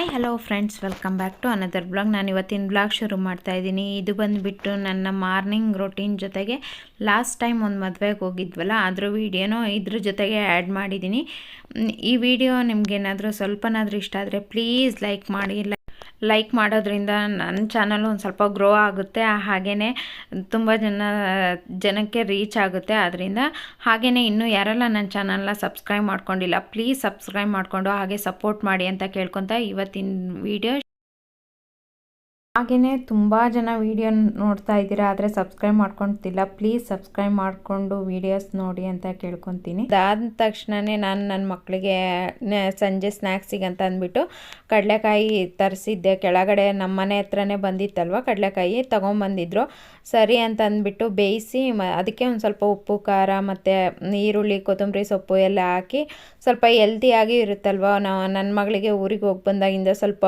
Hi hello friends welcome back to another blog ನಾನು ಇವತ್ತಿನ blog ಶುರು ಮಾಡ್ತಾ ಇದ್ದೀನಿ. ಇದು ಬಂದುಬಿಟ್ಟು ನನ್ನ ಮಾರ್ನಿಂಗ್ ರೊಟೀನ್ ಜೊತೆಗೆ ಲಾಸ್ಟ್ ಟೈಮ್ ಒಂದು ಮದುವೆಗೆ ಹೋಗಿದ್ವಲ್ಲ ಅದ್ರ ವೀಡಿಯೋನೂ ಇದ್ರ ಜೊತೆಗೆ ಆ್ಯಡ್ ಮಾಡಿದ್ದೀನಿ. ಈ ವಿಡಿಯೋ ನಿಮ್ಗೇನಾದರೂ ಸ್ವಲ್ಪನಾದರೂ ಇಷ್ಟ ಆದರೆ ಪ್ಲೀಸ್ ಲೈಕ್ ಮಾಡಿ ಲೈಕ್ ಮಾಡೋದ್ರಿಂದ ನನ್ನ ಚಾನಲ್ ಒಂದು ಸ್ವಲ್ಪ ಗ್ರೋ ಆಗುತ್ತೆ. ಹಾಗೇ ತುಂಬ ಜನ, ಜನಕ್ಕೆ ರೀಚ್ ಆಗುತ್ತೆ. ಅದರಿಂದ ಹಾಗೆಯೇ ಇನ್ನೂ ಯಾರೆಲ್ಲ ನನ್ನ ಚಾನಲ್ನ ಸಬ್ಸ್ಕ್ರೈಬ್ ಮಾಡ್ಕೊಂಡಿಲ್ಲ ಪ್ಲೀಸ್ ಸಬ್ಸ್ಕ್ರೈಬ್ ಮಾಡಿಕೊಂಡು ಹಾಗೆ ಸಪೋರ್ಟ್ ಮಾಡಿ ಅಂತ ಕೇಳ್ಕೊತಾ ಇವತ್ತಿನ ವಿಡಿಯೋ ಹಾಗೆಯೇ ತುಂಬ ಜನ ವೀಡಿಯೋ ನೋಡ್ತಾ ಇದ್ದೀರಾ, ಆದರೆ ಸಬ್ಸ್ಕ್ರೈಬ್ ಮಾಡ್ಕೊತಿಲ್ಲ ಪ್ಲೀಸ್ ಸಬ್ಸ್ಕ್ರೈಬ್ ಮಾಡಿಕೊಂಡು ವೀಡಿಯೋಸ್ ನೋಡಿ ಅಂತ ಕೇಳ್ಕೊತೀನಿ. ಅದಾದ ತಕ್ಷಣವೇ ನಾನು ನನ್ನ ಮಕ್ಕಳಿಗೆ ಸಂಜೆ ಸ್ನ್ಯಾಕ್ಸಿಗೆ ಅಂತ ಅಂದ್ಬಿಟ್ಟು ಕಡಲೆಕಾಯಿ ತರಿಸಿದ್ದೆ. ಕೆಳಗಡೆ ನಮ್ಮ ಮನೆ ಹತ್ರನೇ ಬಂದಿತ್ತಲ್ವ ಕಡಲೆಕಾಯಿ, ತೊಗೊಂಬಂದಿದ್ರು. ಸರಿ ಅಂತ ಅಂದ್ಬಿಟ್ಟು ಬೇಯಿಸಿ ಅದಕ್ಕೆ ಒಂದು ಸ್ವಲ್ಪ ಉಪ್ಪು, ಖಾರ ಮತ್ತು ಈರುಳ್ಳಿ, ಕೊತ್ತಂಬರಿ ಸೊಪ್ಪು ಎಲ್ಲ ಹಾಕಿ ಸ್ವಲ್ಪ ಹೆಲ್ತಿಯಾಗಿ ಇರುತ್ತಲ್ವ? ನಾನು ನನ್ನ ಮಗಳಿಗೆ ಊರಿಗೆ ಹೋಗಿ ಬಂದಾಗಿಂದ ಸ್ವಲ್ಪ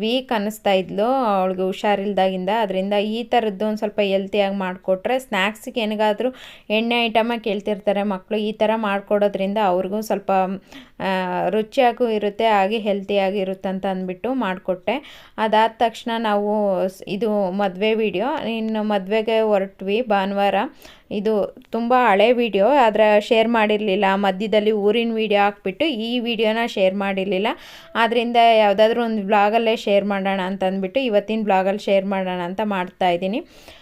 ವೀಕ್ ಅನ್ನಿಸ್ತಾ ಇದ್ಲು. ಅವಳಿಗೆ ಹುಷಾರಿಲ್ದಾಗಿಂದ ಅದರಿಂದ ಈ ಥರದ್ದು ಒಂದು ಸ್ವಲ್ಪ ಹೆಲ್ತಿಯಾಗಿ ಮಾಡಿಕೊಟ್ರೆ ಸ್ನ್ಯಾಕ್ಸಿಗೆ ಏನಿಗಾದರೂ ಎಣ್ಣೆ ಐಟಮ ಕೇಳ್ತಿರ್ತಾರೆ ಮಕ್ಕಳು ಈ ಥರ ಮಾಡಿಕೊಡೋದ್ರಿಂದ ಅವ್ರಿಗೂ ಸ್ವಲ್ಪ ರುಚಿಯಾಗೂ ಇರುತ್ತೆ, ಹಾಗೆ ಹೆಲ್ತಿಯಾಗಿ ಅಂತ ಅಂದ್ಬಿಟ್ಟು ಮಾಡಿಕೊಟ್ಟೆ. ಅದಾದ ತಕ್ಷಣ ನಾವು ಇದು ಮದುವೆ ವಿಡಿಯೋ ಇನ್ನು ಮದುವೆಗೆ ಹೊರಟ್ವಿ ಭಾನುವಾರ. ಇದು ತುಂಬ ಹಳೆ ವಿಡಿಯೋ ಆದರೆ ಶೇರ್ ಮಾಡಿರಲಿಲ್ಲ. ಮಧ್ಯದಲ್ಲಿ ಊರಿನ ವಿಡಿಯೋ ಹಾಕ್ಬಿಟ್ಟು ಈ ವಿಡಿಯೋನ ಶೇರ್ ಮಾಡಿರಲಿಲ್ಲ. ಆದ್ದರಿಂದ ಯಾವುದಾದ್ರೂ ಒಂದು ಬ್ಲಾಗಲ್ಲೇ ಶೇರ್ ಮಾಡೋಣ ಅಂತ ಅಂದ್ಬಿಟ್ಟು ಇವತ್ತಿನ ಬ್ಲಾಗಲ್ಲಿ ಶೇರ್ ಮಾಡೋಣ ಅಂತ ಮಾಡ್ತಾ ಇದ್ದೀನಿ. ಆ,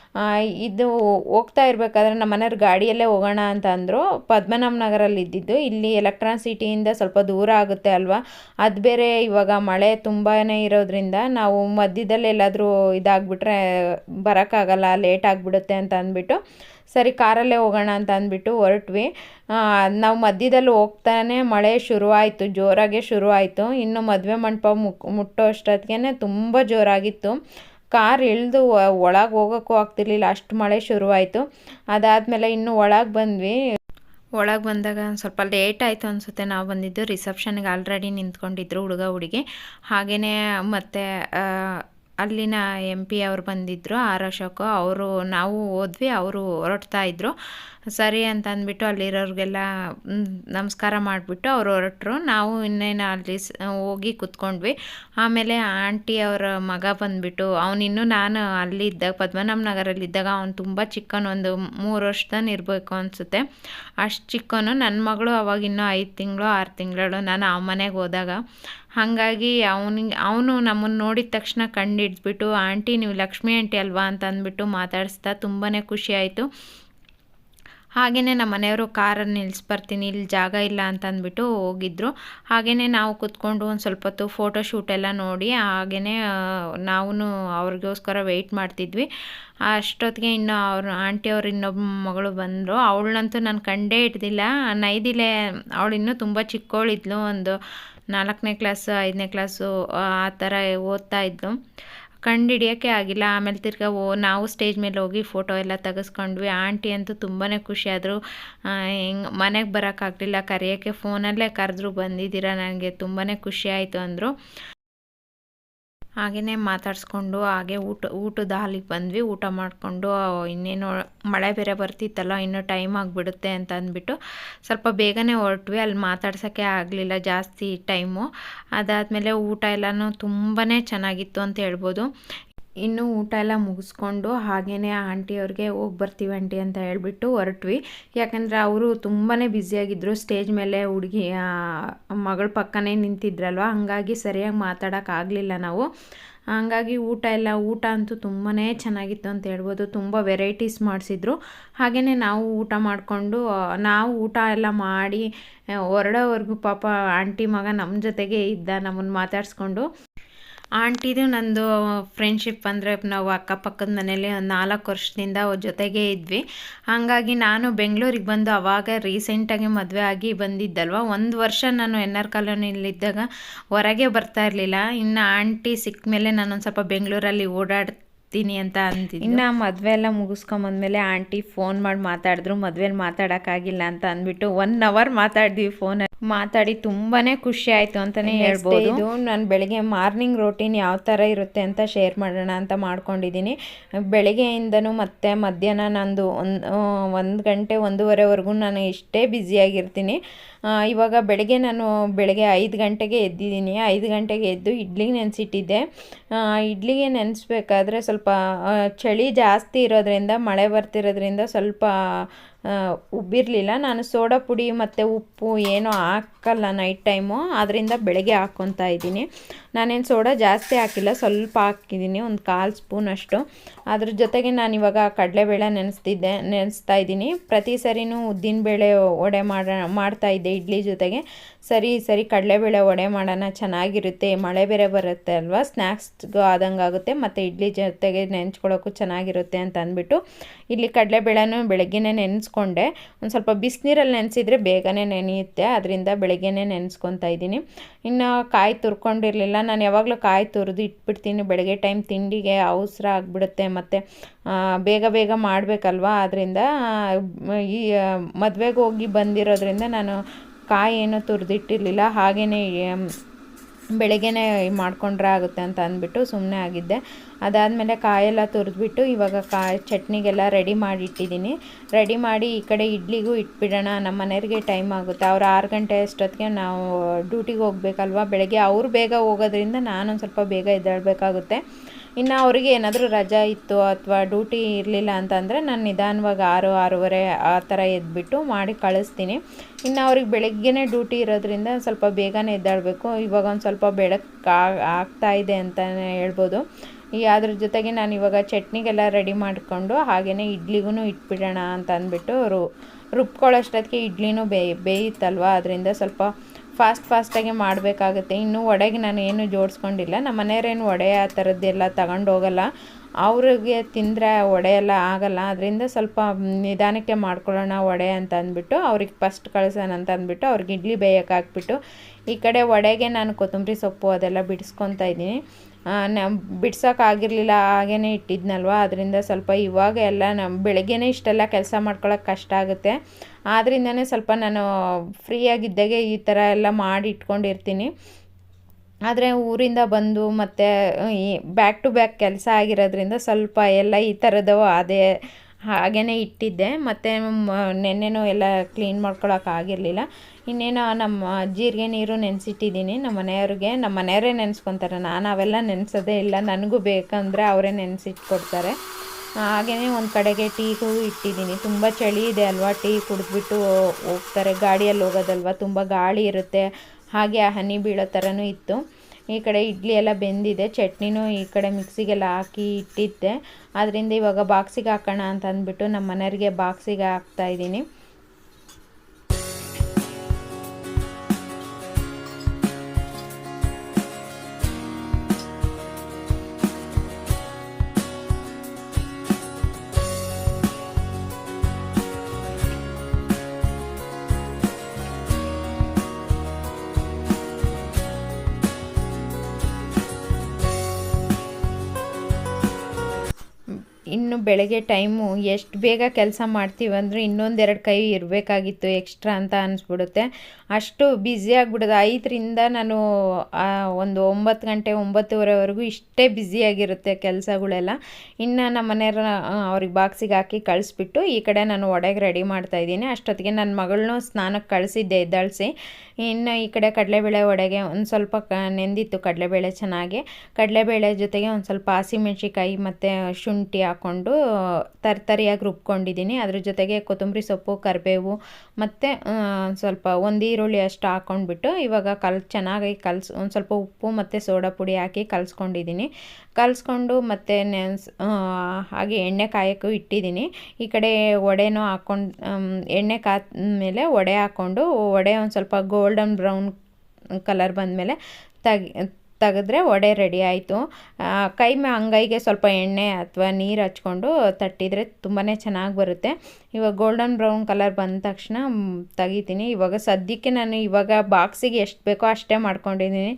ಇದು ಹೋಗ್ತಾ ಇರಬೇಕಾದ್ರೆ ನಮ್ಮ ಮನೆಯವ್ರು ಗಾಡಿಯಲ್ಲೇ ಹೋಗೋಣ ಅಂತ ಅಂದರು. ಪದ್ಮನಾಭ ನಗರಲ್ಲಿ ಇದ್ದಿದ್ದು. ಇಲ್ಲಿ ಎಲೆಕ್ಟ್ರಾನ್ ಸಿಟಿಯಿಂದ ಸ್ವಲ್ಪ ದೂರ ಆಗುತ್ತೆ ಅಲ್ವಾ? ಅದು ಬೇರೆ ಇವಾಗ ಮಳೆ ತುಂಬಾ ಇರೋದ್ರಿಂದ ನಾವು ಮಧ್ಯದಲ್ಲಿ ಎಲ್ಲಾದರೂ ಇದಾಗ್ಬಿಟ್ರೆ ಬರೋಕ್ಕಾಗಲ್ಲ, ಲೇಟ್ ಆಗಿಬಿಡುತ್ತೆ ಅಂತ ಅಂದ್ಬಿಟ್ಟು. ಸರಿ, ಕಾರಲ್ಲೇ ಹೋಗೋಣ ಅಂತ ಅಂದ್ಬಿಟ್ಟು ಹೊರಟ್ವಿ. ನಾವು ಮಧ್ಯದಲ್ಲಿ ಹೋಗ್ತಾನೆ ಮಳೆ ಶುರುವಾಯಿತು, ಜೋರಾಗೆ ಶುರುವಾಯಿತು. ಇನ್ನು ಮದುವೆ ಮಂಟಪ ಮುಕ್, ಮುಟ್ಟೋ ಅಷ್ಟೊತ್ತಿಗೆ ತುಂಬ ಜೋರಾಗಿತ್ತು. ಕಾರ್ ಇಳಿದು ಒಳಗೆ ಹೋಗೋಕ್ಕೂ ಆಗ್ತಿರ್ಲಿಲ್ಲ. ಅಷ್ಟು ಮಳೆ ಶುರುವಾಯಿತು. ಅದಾದಮೇಲೆ ಇನ್ನು ಒಳಗೆ ಬಂದ್ವಿ. ಒಳಗೆ ಬಂದಾಗ ಒಂದು ಸ್ವಲ್ಪ ಲೇಟ್ ಆಯಿತು ಅನಿಸುತ್ತೆ. ನಾವು ಬಂದಿದ್ದು ರಿಸೆಪ್ಷನ್ಗೆ ಆಲ್ರೆಡಿ ನಿಂತ್ಕೊಂಡಿದ್ರು ಹುಡುಗ ಹುಡುಗಿ. ಹಾಗೆಯೇ ಮತ್ತು ಅಲ್ಲಿನ ಎಂ ಪಿ ಅವರು ಬಂದಿದ್ದರು ಆರ್ ಅಶೋಕ್. ಅವರು, ನಾವು ಹೋದ್ವಿ, ಅವರು ಹೊರಡ್ತಾ ಇದ್ರು. ಸರಿ ಅಂತ ಅಂದ್ಬಿಟ್ಟು ಅಲ್ಲಿರೋರಿಗೆಲ್ಲ ನಮಸ್ಕಾರ ಮಾಡಿಬಿಟ್ಟು ಅವ್ರು ಹೊರಟರು. ನಾವು ಇನ್ನೇನು ಅಲ್ಲಿ ಹೋಗಿ ಕುತ್ಕೊಂಡ್ವಿ. ಆಮೇಲೆ ಆಂಟಿ ಅವರ ಮಗ ಬಂದುಬಿಟ್ಟು ಅವನಿನ್ನು ನಾನು ಅಲ್ಲಿದ್ದಾಗ ಪದ್ಮನಾಭ ನಗರಲ್ಲಿದ್ದಾಗ ಅವ್ನು ತುಂಬ ಚಿಕ್ಕನು ಒಂದು ಮೂರು ವರ್ಷದನ್ ಇರಬೇಕು ಅನಿಸುತ್ತೆ. ಅಷ್ಟು ಚಿಕ್ಕನು ನನ್ನ ಮಗಳು ಅವಾಗ ಇನ್ನೂ ಐದು ತಿಂಗಳು, ಆರು ತಿಂಗಳು ನಾನು ಆ ಮನೆಗೆ ಹೋದಾಗ. ಹಾಗಾಗಿ ಅವನಿಗೆ ಅವನು ನಮ್ಮನ್ನು ನೋಡಿದ ತಕ್ಷಣ ಕಂಡು ಹಿಡಿದ್ಬಿಟ್ಟು, ಆಂಟಿ, ನೀವು ಲಕ್ಷ್ಮಿ ಆಂಟಿ ಅಲ್ವಾ? ಅಂತ ಅಂದ್ಬಿಟ್ಟು ಮಾತಾಡಿಸ್ತಾ ತುಂಬಾ ಖುಷಿ ಆಯಿತು. ಹಾಗೆಯೇ ನಮ್ಮ ಮನೆಯವರು ಕಾರನ್ನು ನಿಲ್ಲಿಸ್ಬರ್ತೀನಿ ಇಲ್ಲಿ ಜಾಗ ಇಲ್ಲ ಅಂತ ಅಂದ್ಬಿಟ್ಟು ಹೋಗಿದ್ರು. ಹಾಗೆಯೇ ನಾವು ಕುತ್ಕೊಂಡು ಒಂದು ಸ್ವಲ್ಪ ಹೊತ್ತು ಫೋಟೋ ಶೂಟ್ ಎಲ್ಲ ನೋಡಿ ಹಾಗೆಯೇ ನಾವು ಅವ್ರಿಗೋಸ್ಕರ ವೆಯ್ಟ್ ಮಾಡ್ತಿದ್ವಿ. ಅಷ್ಟೊತ್ತಿಗೆ ಇನ್ನು ಅವ್ರ, ಆಂಟಿ ಅವ್ರು ಇನ್ನೊಬ್ಬ ಮಗಳು ಬಂದರು. ಅವಳನ್ನಂತೂ ನಾನು ಕಂಡೇ ಹಿಡ್ದಿಲ್ಲ ನೈದಿಲೆ ಅವಳು ಇನ್ನೂ ತುಂಬ ಚಿಕ್ಕವಳಿದ್ಲು ಒಂದು ನಾಲ್ಕನೇ ಕ್ಲಾಸು ಐದನೇ ಕ್ಲಾಸು ಆ ಥರ ಓದ್ತಾ ಇದ್ಲು. ಕಂಡು ಹಿಡಿಯೋಕ್ಕೆ ಆಗಿಲ್ಲ. ಆಮೇಲೆ ತಿರ್ಗಾ ಓ, ನಾವು ಸ್ಟೇಜ್ ಮೇಲೆ ಹೋಗಿ ಫೋಟೋ ಎಲ್ಲ ತೆಗೆಸ್ಕೊಂಡ್ವಿ. ಆಂಟಿ ಅಂತೂ ತುಂಬಾ ಖುಷಿಯಾದರು. ಹೆಂಗೆ ಮನೆಗೆ ಬರೋಕ್ಕಾಗಲಿಲ್ಲ ಕರೆಯೋಕ್ಕೆ ಫೋನಲ್ಲೇ ಕರೆದ್ರು ಬಂದಿದ್ದೀರಾ? ನನಗೆ ತುಂಬಾ ಖುಷಿ ಆಯಿತು ಅಂದರು. ಹಾಗೆಯೇ ಮಾತಾಡಿಸ್ಕೊಂಡು ಹಾಗೆ ಊಟ, ಊಟದ ಹಾಲಿಗೆ ಬಂದ್ವಿ. ಊಟ ಮಾಡಿಕೊಂಡು ಇನ್ನೇನು ಮಳೆ ಬೇರೆ ಬರ್ತಿತ್ತಲ್ಲ, ಇನ್ನೂ ಟೈಮ್ ಆಗಿಬಿಡುತ್ತೆ ಅಂತ ಅಂದ್ಬಿಟ್ಟು ಸ್ವಲ್ಪ ಬೇಗನೆ ಹೊರಟ್ವಿ. ಅಲ್ಲಿ ಮಾತಾಡ್ಸೋಕ್ಕೆ ಆಗಲಿಲ್ಲ ಜಾಸ್ತಿ ಟೈಮು. ಅದಾದಮೇಲೆ ಊಟ ಎಲ್ಲನೂ ತುಂಬಾ ಚೆನ್ನಾಗಿತ್ತು ಅಂತ ಹೇಳ್ಬೋದು. ಇನ್ನು ಊಟ ಎಲ್ಲ ಮುಗಿಸ್ಕೊಂಡು ಹಾಗೆಯೇ ಆಂಟಿಯವ್ರಿಗೆ ಹೋಗಿ ಬರ್ತೀವಿ ಆಂಟಿ ಅಂತ ಹೇಳಿಬಿಟ್ಟು ಹೊರಟ್ವಿ. ಯಾಕಂದರೆ ಅವರು ತುಂಬಾ ಬ್ಯುಸಿಯಾಗಿದ್ದರು ಸ್ಟೇಜ್ ಮೇಲೆ ಹುಡುಗಿ ಮಗಳ ಪಕ್ಕನೇ ನಿಂತಿದ್ರಲ್ವ? ಹಾಗಾಗಿ ಸರಿಯಾಗಿ ಮಾತಾಡೋಕ್ಕಾಗಲಿಲ್ಲ ನಾವು. ಹಾಗಾಗಿ ಊಟ ಎಲ್ಲ, ಊಟ ಅಂತೂ ತುಂಬಾ ಚೆನ್ನಾಗಿತ್ತು ಅಂತ ಹೇಳ್ಬೋದು. ತುಂಬ ವೆರೈಟೀಸ್ ಮಾಡಿಸಿದ್ರು. ಹಾಗೆಯೇ ನಾವು ಊಟ ಮಾಡಿಕೊಂಡು ನಾವು ಊಟ ಎಲ್ಲ ಮಾಡಿ ಹೊರಡೋವರೆಗೂ ಪಾಪ ಆಂಟಿ ಮಗ ನಮ್ಮ ಜೊತೆಗೆ ಇದ್ದ ನಮ್ಮನ್ನು ಮಾತಾಡಿಸ್ಕೊಂಡು. ಆಂಟಿದು ನಂದು ಫ್ರೆಂಡ್ಶಿಪ್ ಅಂದರೆ ನಾವು ಅಕ್ಕಪಕ್ಕದ ಮನೇಲಿ ಒಂದು ನಾಲ್ಕು ವರ್ಷದಿಂದ ಜೊತೆಗೆ ಇದ್ವಿ. ಹಾಗಾಗಿ ನಾನು ಬೆಂಗಳೂರಿಗೆ ಬಂದು ಅವಾಗ ರೀಸೆಂಟಾಗಿ ಮದುವೆ ಆಗಿ ಬಂದಿದ್ದಲ್ವ? ಒಂದು ವರ್ಷ ನಾನು ಎನ್ ಆರ್ ಕಾಲೋನಿಯಲ್ಲಿದ್ದಾಗ ಹೊರಗೆ ಬರ್ತಾ ಇರಲಿಲ್ಲ. ಇನ್ನು ಆಂಟಿ ಸಿಕ್ಕ ಮೇಲೆ ನಾನೊಂದು ಸ್ವಲ್ಪ ಬೆಂಗಳೂರಲ್ಲಿ ಓಡಾಡ್ತೀನಿ ಅಂತ ಅಂತಿದ್ದೆ ಇನ್ನು ಮದುವೆ ಎಲ್ಲ ಮುಗಿಸ್ಕೊಂಬಂದ್ಮೇಲೆ ಆಂಟಿ ಫೋನ್ ಮಾಡಿ ಮಾತಾಡಿದ್ರು. ಮದುವೆಲಿ ಮಾತಾಡೋಕ್ಕಾಗಿಲ್ಲ ಅಂತ ಅಂದ್ಬಿಟ್ಟು ಒನ್ ಅವರ್ ಮಾತಾಡಿದ್ವಿ ಫೋನಲ್ಲಿ ಮಾತಾಡಿ ತುಂಬಾ ಖುಷಿ ಆಯಿತು ಅಂತಲೇ ಹೇಳ್ಬೋದು. ಇದು ನಾನು ಬೆಳಗ್ಗೆ ಮಾರ್ನಿಂಗ್ ರೊಟೀನ್ ಯಾವ ಥರ ಇರುತ್ತೆ ಅಂತ ಶೇರ್ ಮಾಡೋಣ ಅಂತ ಮಾಡ್ಕೊಂಡಿದ್ದೀನಿ. ಬೆಳಗ್ಗೆಯಿಂದನೂ ಮತ್ತು ಮಧ್ಯಾಹ್ನ ನಂದು ಒಂದು ಒಂದು ಗಂಟೆ ಒಂದೂವರೆವರೆಗೂ ನಾನು ಇಷ್ಟೇ ಬ್ಯುಸಿಯಾಗಿರ್ತೀನಿ ಇವಾಗ ಬೆಳಗ್ಗೆ ನಾನು ಬೆಳಗ್ಗೆ ಐದು ಗಂಟೆಗೆ ಎದ್ದಿದ್ದೀನಿ. ಐದು ಗಂಟೆಗೆ ಎದ್ದು ಇಡ್ಲಿಗೆ ನೆನೆಸಿಟ್ಟಿದ್ದೆ. ಇಡ್ಲಿಗೆ ನೆನೆಸ್ಬೇಕಾದ್ರೆ ಸ್ವಲ್ಪ ಚಳಿ ಜಾಸ್ತಿ ಇರೋದ್ರಿಂದ ಮಳೆ ಬರ್ತಿರೋದ್ರಿಂದ ಸ್ವಲ್ಪ ಉಬ್ಬಿರಲಿಲ್ಲ. ನಾನು ಸೋಡಾ ಪುಡಿ ಮತ್ತು ಉಪ್ಪು ಏನೂ ಹಾಕಲ್ಲ ನೈಟ್ ಟೈಮು ಅದರಿಂದ ಬೆಳಗ್ಗೆ ಹಾಕ್ಕೊತಾ ಇದ್ದೀನಿ. ನಾನೇನು ಸೋಡಾ ಜಾಸ್ತಿ ಹಾಕಿಲ್ಲ, ಸ್ವಲ್ಪ ಹಾಕಿದ್ದೀನಿ, ಒಂದು ಕಾಲು ಸ್ಪೂನ್ ಅಷ್ಟು. ಅದ್ರ ಜೊತೆಗೆ ನಾನು ಇವಾಗ ಕಡಲೆಬೇಳೆ ನೆನೆಸ್ತಿದ್ದೆ, ನೆನೆಸ್ತಾ ಇದ್ದೀನಿ. ಪ್ರತಿ ಸರಿನೂ ಉದ್ದಿನಬೇಳೆ ವಡೆ ಮಾಡ ಮಾಡ್ತಾಯಿದ್ದೆ ಇಡ್ಲಿ ಜೊತೆಗೆ. ಸರಿ ಸರಿ, ಕಡಲೆಬೇಳೆ ವಡೆ ಮಾಡೋಣ, ಚೆನ್ನಾಗಿರುತ್ತೆ, ಮಳೆ ಬೇರೆ ಬರುತ್ತೆ ಅಲ್ವಾ? ಸ್ನ್ಯಾಕ್ಸ್ಗೂ ಆದಂಗೆ ಆಗುತ್ತೆ, ಮತ್ತು ಇಡ್ಲಿ ಜೊತೆಗೆ ನೆನೆಸ್ಕೊಳ್ಳೋಕ್ಕೂ ಚೆನ್ನಾಗಿರುತ್ತೆ ಅಂತ ಅಂದ್ಬಿಟ್ಟು ಇಲ್ಲಿ ಕಡಲೆಬೇಳೆನೂ ಬೆಳಗ್ಗೆನೇ ನೆನೆಸ್ಕೊಂಡೆ ಒಂದು ಸ್ವಲ್ಪ ಬಿಸಿನೀರಲ್ಲಿ ನೆನೆಸಿದ್ರೆ ಬೇಗನೆ ನೆನೆಯುತ್ತೆ. ಅದರಿಂದ ಬೆಳಗ್ಗೆನೇ ನೆನೆಸ್ಕೊತಾ ಇದ್ದೀನಿ. ಇನ್ನು ಕಾಯಿ ತುರ್ಕೊಂಡಿರಲಿಲ್ಲ. ನಾನು ಯಾವಾಗಲೂ ಕಾಯಿ ತುರಿದು ಇಟ್ಬಿಡ್ತೀನಿ. ಬೆಳಗ್ಗೆ ಟೈಮ್ ತಿಂಡಿಗೆ ಅವಸರ ಆಗಿಬಿಡುತ್ತೆ ಮತ್ತು ಬೇಗ ಬೇಗ ಮಾಡಬೇಕಲ್ವಾ? ಆದ್ದರಿಂದ ಈ ಮದುವೆಗೆ ಹೋಗಿ ಬಂದಿರೋದ್ರಿಂದ ನಾನು ಕಾಯಿ ಏನೂ ತುರಿದಿಟ್ಟಿರಲಿಲ್ಲ. ಹಾಗೆಯೇ ಬೆಳಗ್ಗೆನೇ ಮಾಡ್ಕೊಂಡ್ರೆ ಆಗುತ್ತೆ ಅಂತ ಅಂದ್ಬಿಟ್ಟು ಸುಮ್ಮನೆ ಆಗಿದ್ದೆ. ಅದಾದಮೇಲೆ ಕಾಯೆಲ್ಲ ತುರಿದ್ಬಿಟ್ಟು ಇವಾಗ ಕಾಯಿ ಚಟ್ನಿಗೆಲ್ಲ ರೆಡಿ ಮಾಡಿ ಇಟ್ಟಿದ್ದೀನಿ ರೆಡಿ ಮಾಡಿ ಈ ಕಡೆ ಇಡ್ಲಿಗೂ ಇಟ್ಬಿಡೋಣ, ನಮ್ಮ ಮನೆಯವ್ರಿಗೆ ಟೈಮ್ ಆಗುತ್ತೆ. ಅವ್ರು ಆರು ಗಂಟೆ ಅಷ್ಟೊತ್ತಿಗೆ ನಾವು ಡ್ಯೂಟಿಗೆ ಹೋಗ್ಬೇಕಲ್ವ? ಬೆಳಗ್ಗೆ ಅವರು ಬೇಗ ಹೋಗೋದ್ರಿಂದ ನಾನೊಂದು ಸ್ವಲ್ಪ ಬೇಗ ಎದ್ದೇಳಬೇಕಾಗುತ್ತೆ. ಇನ್ನು ಅವರಿಗೆ ಏನಾದರೂ ರಜಾ ಇತ್ತು ಅಥವಾ ಡ್ಯೂಟಿ ಇರಲಿಲ್ಲ ಅಂತಂದರೆ ನಾನು ನಿಧಾನವಾಗಿ ಆರು, ಆರೂವರೆ ಆ ಥರ ಎದ್ಬಿಟ್ಟು ಮಾಡಿ ಕಳಿಸ್ತೀನಿ. ಇನ್ನು ಅವ್ರಿಗೆ ಬೆಳಗ್ಗೆನೇ ಡ್ಯೂಟಿ ಇರೋದ್ರಿಂದ ಸ್ವಲ್ಪ ಬೇಗನೆ ಎದ್ದಾಡಬೇಕು ಇವಾಗ ಒಂದು ಸ್ವಲ್ಪ ಬೆಳಕು ಆಗ್ತಾ ಇದೆ ಅಂತಲೇ ಹೇಳ್ಬೋದು. ಅದ್ರ ಜೊತೆಗೆ ನಾನು ಇವಾಗ ಚಟ್ನಿಗೆಲ್ಲ ರೆಡಿ ಮಾಡಿಕೊಂಡು ಹಾಗೆಯೇ ಇಡ್ಲಿಗೂ ಇಟ್ಬಿಡೋಣ ಅಂತ ಅಂದ್ಬಿಟ್ಟು ರು, ರುಬ್ಕೊಳ್ಳೋಷ್ಟೊತ್ತಿಗೆ ಇಡ್ಲಿನೂ ಬೇಯ್ ಬೇಯುತ್ತಲ್ವ? ಅದರಿಂದ ಸ್ವಲ್ಪ ಫಾಸ್ಟ್ ಫಾಸ್ಟಾಗಿ ಮಾಡಬೇಕಾಗುತ್ತೆ. ಇನ್ನು ವಡೆಗೆ ನಾನು ಏನು ಜೋಡಿಸ್ಕೊಂಡಿಲ್ಲ. ನಮ್ಮ ಮನೆಯವರೇನು ವಡೆ ಆ ಥರದ್ದೆಲ್ಲ ತಗೊಂಡು ಹೋಗಲ್ಲ. ಅವ್ರಿಗೆ ತಿಂದರೆ ವಡೆ ಎಲ್ಲ ಆಗಲ್ಲ. ಅದರಿಂದ ಸ್ವಲ್ಪ ನಿಧಾನಕ್ಕೆ ಮಾಡ್ಕೊಳ್ಳೋಣ ವಡೆ ಅಂತ ಅಂದ್ಬಿಟ್ಟು ಅವ್ರಿಗೆ ಫಸ್ಟ್ ಕಳ್ಸೋಣ ಅಂತ ಅಂದ್ಬಿಟ್ಟು ಅವ್ರಿಗೆ ಇಡ್ಲಿ ಬೇಯಕ್ಕೆ ಹಾಕ್ಬಿಟ್ಟು ಈ ಕಡೆ ವಡೆಗೆ ನಾನು ಕೊತ್ತಂಬರಿ ಸೊಪ್ಪು ಅದೆಲ್ಲ ಬಿಡಿಸ್ಕೊತಾ ಇದ್ದೀನಿ. ಬಿಡ್ಸೋಕ್ಕಾಗಿರಲಿಲ್ಲ ಹಾಗೇ ಇಟ್ಟಿದ್ನಲ್ವ? ಅದರಿಂದ ಸ್ವಲ್ಪ ಇವಾಗ ಎಲ್ಲ ನಮ್ಮ ಬೆಳಗ್ಗೆನೇ ಇಷ್ಟೆಲ್ಲ ಕೆಲಸ ಮಾಡ್ಕೊಳ್ಳೋಕೆ ಕಷ್ಟ ಆಗುತ್ತೆ. ಆದ್ದರಿಂದನೇ ಸ್ವಲ್ಪ ನಾನು ಫ್ರೀಯಾಗಿದ್ದಾಗೆ ಈ ಥರ ಎಲ್ಲ ಮಾಡಿ ಇಟ್ಕೊಂಡಿರ್ತೀನಿ. ಆದರೆ ಊರಿಂದ ಬಂದು ಮತ್ತು ಈ ಬ್ಯಾಕ್ ಟು ಬ್ಯಾಕ್ ಕೆಲಸ ಆಗಿರೋದ್ರಿಂದ ಸ್ವಲ್ಪ ಎಲ್ಲ ಈ ಥರದವು ಅದೇ ಹಾಗೇ ಇಟ್ಟಿದ್ದೆ. ಮತ್ತು ನೆನ್ನೆನೂ ಎಲ್ಲ ಕ್ಲೀನ್ ಆಗಿರಲಿಲ್ಲ. ಇನ್ನೇನು ನಮ್ಮ ಜೀರಿಗೆ ನೀರು ನೆನೆಸಿಟ್ಟಿದ್ದೀನಿ. ನಮ್ಮ ಮನೆಯವ್ರಿಗೆ. ನಮ್ಮ ಮನೆಯವರೇ ನೆನೆಸ್ಕೊತಾರೆ. ನಾನು ಅವೆಲ್ಲ ನೆನೆಸೋದೇ ಇಲ್ಲ. ನನಗೂ ಬೇಕಂದರೆ ಅವರೇ ನೆನೆಸಿಟ್ಕೊಡ್ತಾರೆ. ಹಾಗೆಯೇ ಒಂದು ಕಡೆಗೆ ಟೀಗೂ ಇಟ್ಟಿದ್ದೀನಿ. ತುಂಬ ಚಳಿ ಇದೆ ಅಲ್ವಾ? ಟೀ ಕುಡಿದ್ಬಿಟ್ಟು ಹೋಗ್ತಾರೆ. ಗಾಡಿಯಲ್ಲಿ ಹೋಗೋದಲ್ವ? ತುಂಬ ಗಾಳಿ ಇರುತ್ತೆ. ಹಾಗೆ ಆ ಹನಿ ಬೀಳೋ ಥರನೂ ಇತ್ತು. ಈ ಕಡೆ ಇಡ್ಲಿ ಎಲ್ಲ ಬೆಂದಿದೆ. ಚಟ್ನಿನೂ ಈ ಕಡೆ ಮಿಕ್ಸಿಗೆಲ್ಲ ಹಾಕಿ ಇಟ್ಟಿದ್ದೆ. ಆದ್ದರಿಂದ ಇವಾಗ ಬಾಕ್ಸಿಗೆ ಹಾಕೋಣ ಅಂತ ಅಂದ್ಬಿಟ್ಟು ನಮ್ಮ ಮನೆಯವ್ರಿಗೆ ಬಾಕ್ಸಿಗೆ ಹಾಕ್ತಾಯಿದ್ದೀನಿ ಇನ್ನು ಬೆಳಗ್ಗೆ ಟೈಮು ಎಷ್ಟು ಬೇಗ ಕೆಲಸ ಮಾಡ್ತೀವಿ ಅಂದರೆ ಇನ್ನೊಂದೆರಡು ಕೈ ಇರಬೇಕಾಗಿತ್ತು ಎಕ್ಸ್ಟ್ರಾ ಅಂತ ಅನಿಸ್ಬಿಡುತ್ತೆ. ಅಷ್ಟು ಬ್ಯುಸಿ ಆಗಿಬಿಡೋದು. ಐದರಿಂದ ನಾನು ಒಂದು ಒಂಬತ್ತು ಗಂಟೆ, ಒಂಬತ್ತುವರೆವರೆಗೂ ಇಷ್ಟೇ ಬ್ಯುಸಿಯಾಗಿರುತ್ತೆ ಕೆಲಸಗಳೆಲ್ಲ. ಇನ್ನು ನಮ್ಮ ಮನೆಯವ್ರ ಅವ್ರಿಗೆ ಬಾಕ್ಸಿಗೆ ಹಾಕಿ ಕಳಿಸ್ಬಿಟ್ಟು ಈ ಕಡೆ ನಾನು ಒಡೆಗೆ ರೆಡಿ ಮಾಡ್ತಾಯಿದ್ದೀನಿ ಅಷ್ಟೊತ್ತಿಗೆ ನನ್ನ ಮಗಳನ್ನೂ ಸ್ನಾನಕ್ಕೆ ಕಳಿಸಿದ್ದೆ, ಎದ್ದಳಿಸಿ. ಇನ್ನು ಈ ಕಡೆ ಕಡಲೆಬೇಳೆ ಒಡೆಗೆ ಒಂದು ಸ್ವಲ್ಪ ಕ, ನೆಂದಿತ್ತು ಕಡಲೆಬೇಳೆ ಚೆನ್ನಾಗಿ. ಕಡಲೆಬೇಳೆ ಜೊತೆಗೆ ಒಂದು ಸ್ವಲ್ಪ ಹಸಿಮೆಣ್ಸಿಕಾಯಿ ಮತ್ತು ಶುಂಠಿ ಹಾಕ್ಕೊಂಡು ತರ್ತರಿಯಾಗಿ ರುಬ್ಕೊಂಡಿದ್ದೀನಿ. ಅದ್ರ ಜೊತೆಗೆ ಕೊತ್ತಂಬರಿ ಸೊಪ್ಪು, ಕರಿಬೇವು ಮತ್ತು ಸ್ವಲ್ಪ ಒಂದು ಈರುಳ್ಳಿ ಅಷ್ಟು ಹಾಕ್ಕೊಂಡ್ಬಿಟ್ಟು ಇವಾಗ ಕಲ್, ಚೆನ್ನಾಗಿ ಕಲ್ಸ್, ಒಂದು ಸ್ವಲ್ಪ ಉಪ್ಪು ಮತ್ತು ಸೋಡಾ ಪುಡಿ ಹಾಕಿ ಕಲಿಸ್ಕೊಂಡಿದ್ದೀನಿ. ಕಲಿಸ್ಕೊಂಡು ಮತ್ತು ನೆನ್ಸ್ ಹಾಗೆ ಎಣ್ಣೆ ಕಾಯೋಕ್ಕೂ ಇಟ್ಟಿದ್ದೀನಿ. ಈ ಕಡೆ ವಡೆನೂ ಹಾಕ್ಕೊಂಡು ಎಣ್ಣೆ ಕಾದ್ಮೇಲೆ ವಡೆ ಹಾಕ್ಕೊಂಡು ವಡೆ ಒಂದು ಸ್ವಲ್ಪ ಗೋಲ್ಡನ್ ಬ್ರೌನ್ ಕಲರ್ ಬಂದಮೇಲೆ ತೆಗಿ ತೆಗೆದ್ರೆ ವಡೆ ರೆಡಿ ಆಯಿತು. ಕೈ ಅಂಗೈಗೆ ಸ್ವಲ್ಪ ಎಣ್ಣೆ ಅಥವಾ ನೀರು ಹಚ್ಕೊಂಡು ತಟ್ಟಿದರೆ ತುಂಬಾ ಚೆನ್ನಾಗಿ ಬರುತ್ತೆ. ಇವಾಗ ಗೋಲ್ಡನ್ ಬ್ರೌನ್ ಕಲರ್ ಬಂದ ತಕ್ಷಣ ತೆಗಿತೀನಿ. ಇವಾಗ ಸದ್ಯಕ್ಕೆ ನಾನು ಇವಾಗ ಬಾಕ್ಸಿಗೆ ಎಷ್ಟು ಬೇಕೋ ಅಷ್ಟೇ ಮಾಡ್ಕೊಂಡಿದ್ದೀನಿ.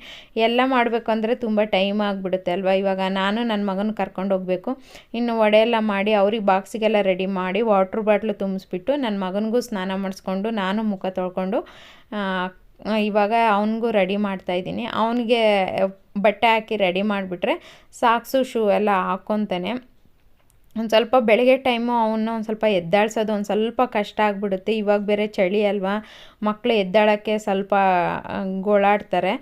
ಎಲ್ಲ ಮಾಡಬೇಕು ಅಂದರೆ ತುಂಬ ಟೈಮ್ ಆಗಿಬಿಡುತ್ತೆ ಅಲ್ವಾ? ಇವಾಗ ನಾನು ನನ್ನ ಮಗನ ಕರ್ಕೊಂಡು ಹೋಗಬೇಕು. ಇನ್ನು ವಡೆ ಎಲ್ಲ ಮಾಡಿ ಅವ್ರಿಗೆ ಬಾಕ್ಸಿಗೆಲ್ಲ ರೆಡಿ ಮಾಡಿ ವಾಟ್ರ್ ಬಾಟ್ಲು ತುಂಬಿಸ್ಬಿಟ್ಟು ನನ್ನ ಮಗನಿಗೂ ಸ್ನಾನ ಮಾಡಿಸ್ಕೊಂಡು ನಾನು ಮುಖ ತೊಳ್ಕೊಂಡು ಇವಾಗ ಅವನಿಗೂ ರೆಡಿ ಮಾಡ್ತಾಯಿದ್ದೀನಿ ಅವನಿಗೆ ಬಟ್ಟೆ ಹಾಕಿ ರೆಡಿ ಮಾಡಿಬಿಟ್ರೆ ಸಾಕ್ಸು ಶೂ ಎಲ್ಲ ಹಾಕ್ಕೊತಾನೆ ಒಂದು ಸ್ವಲ್ಪ ಬೆಳಗ್ಗೆ ಟೈಮು ಅವನ್ನ ಒಂದು ಸ್ವಲ್ಪ ಎದ್ದಾಳ್ಸೋದು ಒಂದು ಸ್ವಲ್ಪ ಕಷ್ಟ ಆಗಿಬಿಡುತ್ತೆ. ಇವಾಗ ಬೇರೆ ಚಳಿ ಅಲ್ವಾ? ಮಕ್ಕಳು ಎದ್ದಾಡೋಕ್ಕೆ ಸ್ವಲ್ಪ ಗೋಳಾಡ್ತಾರೆ.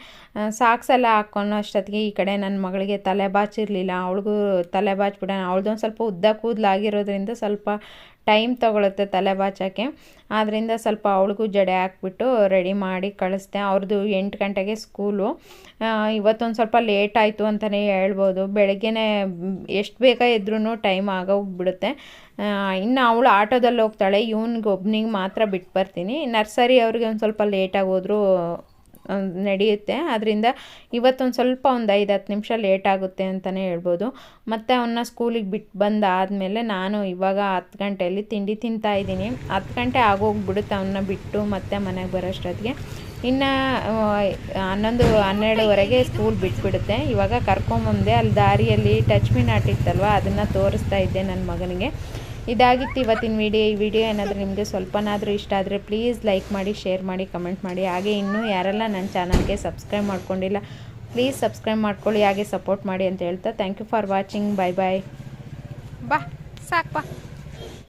ಸಾಕ್ಸ್ ಎಲ್ಲ ಹಾಕ್ಕೊಳೋ ಅಷ್ಟೊತ್ತಿಗೆ ಈ ಕಡೆ ನನ್ನ ಮಗಳಿಗೆ ತಲೆ ಬಾಚಿರಲಿಲ್ಲ. ಅವಳಿಗೂ ತಲೆ ಬಾಚ್ಬಿಡೋಣ. ಅವಳದೊಂದು ಸ್ವಲ್ಪ ಉದ್ದ ಕೂದಲಾಗಿರೋದ್ರಿಂದ ಸ್ವಲ್ಪ ಟೈಮ್ ತೊಗೊಳುತ್ತೆ ತಲೆ ಬಾಚೋಕ್ಕೆ ಆದ್ದರಿಂದ ಸ್ವಲ್ಪ ಅವಳಿಗೂ ಜಡೆ ಹಾಕ್ಬಿಟ್ಟು ರೆಡಿ ಮಾಡಿ ಕಳಿಸ್ದೆ. ಅವ್ರದ್ದು ಎಂಟು ಗಂಟೆಗೆ ಸ್ಕೂಲು. ಇವತ್ತೊಂದು ಸ್ವಲ್ಪ ಲೇಟ್ ಆಯಿತು ಅಂತಲೇ ಹೇಳ್ಬೋದು. ಬೆಳಗ್ಗೆನೇ ಎಷ್ಟು ಬೇಗ ಇದ್ರೂ ಟೈಮ್ ಆಗೋಗ್ಬಿಡುತ್ತೆ. ಇನ್ನು ಅವಳು ಆಟೋದಲ್ಲಿ ಹೋಗ್ತಾಳೆ, ಇವನಿಗೆ ಒಬ್ನಿಗೆ ಮಾತ್ರ ಬಿಟ್ಟು ಬರ್ತೀನಿ. ನರ್ಸರಿ ಅವ್ರಿಗೆ ಒಂದು ಸ್ವಲ್ಪ ಲೇಟಾಗಿ ಹೋದರೂ ನಡೆಯುತ್ತೆ. ಅದರಿಂದ ಇವತ್ತೊಂದು ಸ್ವಲ್ಪ ಒಂದು ಐದು ಹತ್ತು ನಿಮಿಷ ಲೇಟ್ ಆಗುತ್ತೆ ಅಂತಲೇ ಹೇಳ್ಬೋದು. ಮತ್ತು ಅವನ್ನ ಸ್ಕೂಲಿಗೆ ಬಿಟ್ಟು ಬಂದಾದಮೇಲೆ ನಾನು ಇವಾಗ ಹತ್ತು ಗಂಟೆಯಲ್ಲಿ ತಿಂಡಿ ತಿಂತಾ ಇದ್ದೀನಿ. ಹತ್ತು ಗಂಟೆ ಆಗೋಗ್ಬಿಡುತ್ತೆ ಅವನ್ನ ಬಿಟ್ಟು ಮತ್ತೆ ಮನೆಗೆ ಬರೋಷ್ಟೊತ್ತಿಗೆ. ಇನ್ನು ಹನ್ನೊಂದು, ಹನ್ನೆರಡುವರೆಗೆ ಸ್ಕೂಲ್ ಬಿಟ್ಬಿಡುತ್ತೆ. ಇವಾಗ ಕರ್ಕೊಂಬಂದೆ, ಅಲ್ಲಿ ದಾರಿಯಲ್ಲಿ ಟಚ್ ಮೀ ನಾಟ್ ಇತ್ತಲ್ವ, ಅದನ್ನು ತೋರಿಸ್ತಾ ಇದ್ದೆ ನನ್ನ ಮಗನಿಗೆ. ಇದಾಗಿತ್ತು ಇವತ್ತಿನ ವಿಡಿಯೋ. ಈ ವಿಡಿಯೋ ಏನಾದರೂ ನಿಮಗೆ ಸ್ವಲ್ಪನಾದರೂ ಇಷ್ಟ ಆದರೆ ಪ್ಲೀಸ್ ಲೈಕ್ ಮಾಡಿ ಶೇರ್ ಮಾಡಿ ಕಮೆಂಟ್ ಮಾಡಿ. ಹಾಗೆ ಇನ್ನೂ ಯಾರೆಲ್ಲ ನನ್ನ ಚಾನಲ್ಗೆ ಸಬ್ಸ್ಕ್ರೈಬ್ ಮಾಡ್ಕೊಂಡಿಲ್ಲ ಪ್ಲೀಸ್ ಸಬ್ಸ್ಕ್ರೈಬ್ ಮಾಡ್ಕೊಳ್ಳಿ, ಹಾಗೆ ಸಪೋರ್ಟ್ ಮಾಡಿ ಅಂತ ಹೇಳ್ತಾ. Thank you for watching bye bye ಬಾ, ಸಾಕು ಬಾ.